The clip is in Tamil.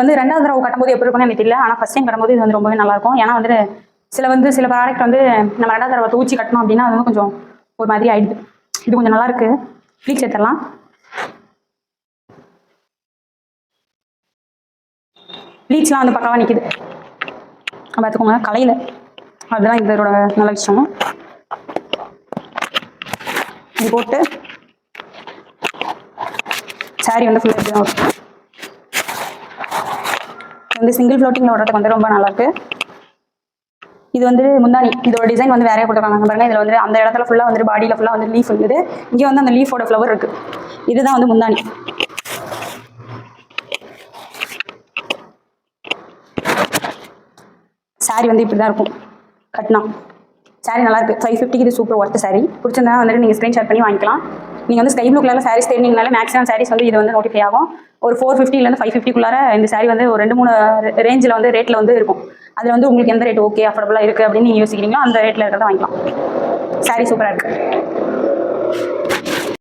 வந்து ரெண்டாவது தடவை கட்டும்போது எப்படி இருக்கும்னு எனக்கு தெரியல. ஆனால் ஃபஸ்ட் டைம் கட்டும்போது இது வந்து ரொம்பவே நல்லா இருக்கும் ஏன்னா வந்து சில வந்து சில ப்ராடக்ட் வந்து நம்ம ரெண்டாவது தடவை தூச்சி கட்டணும் அப்படின்னா அது வந்து கொஞ்சம் ஒரு மாதிரி ஆயிடுது. இது கொஞ்சம் நல்லா இருக்கு ப்ளீச் எடுத்துடலாம் ப்ளீச்லாம் வந்து பக்கவாக நிற்கிது பார்த்துக்கோங்க கலையில். அதுதான் இதோட நல்ல விஷயம். இது போட்டு சாரி வந்து ஃபுல்லாக இப்படி தான் வரும் இது வந்து சிங்கிள் ஃப்ளோட்டிங் ஓடுறதுக்கு வந்து ரொம்ப நல்லா இருக்கு இது வந்து முந்தானி இதோட டிசைன் வந்து வேறையா போட்டுருக்காங்க பாருங்க இதில் வந்து அந்த இடத்துல ஃபுல்லாக வந்து பாடியில் ஃபுல்லாக வந்து லீஃப் இருக்குது. இங்கே வந்து அந்த லீஃபோட ஃப்ளவர் இருக்கு. இதுதான் வந்து முந்தானி சாரி வந்து இப்படி தான் இருக்கும். கட்னா சாரி நல்லா இருக்கு ஃபைவ் ஃபிஃப்டிக்கு இது சூப்பர் ஒர்த்து சாரி பிடிச்சிருந்தா வந்துட்டு நீங்கள் ஸ்க்ரீன்ஷாட் பண்ணி வாங்கிக்கலாம். நீங்கள் வந்து ஸ்கை ப்ளூ கலரில் சாரீஸ் தெரிஞ்சிங்கனால மேக்ஸிமம் சாரீஸ் வந்து இது வந்து நோட்டிஃபை ஆகும். ஒரு ஃபோர் ஃபிஃப்டிலேருந்து ஃபைவ் ஃபிஃப்டிக்குள்ளார இந்த சாரீ வந்து ஒரு ரெண்டு மூணு ரேஞ்சில் வந்து ரேட்டில் வந்து இருக்கும். அதில் வந்து உங்களுக்கு எந்த ரேட் ஓகே அஃபோர்டபுளாக இருக்குது அப்படின்னு நீங்கள் யோசிக்கிறீங்களோ அந்த ரேட்டில் இருக்கிறத வாங்கிக்கலாம். சாரீ சூப்பராக இருக்குது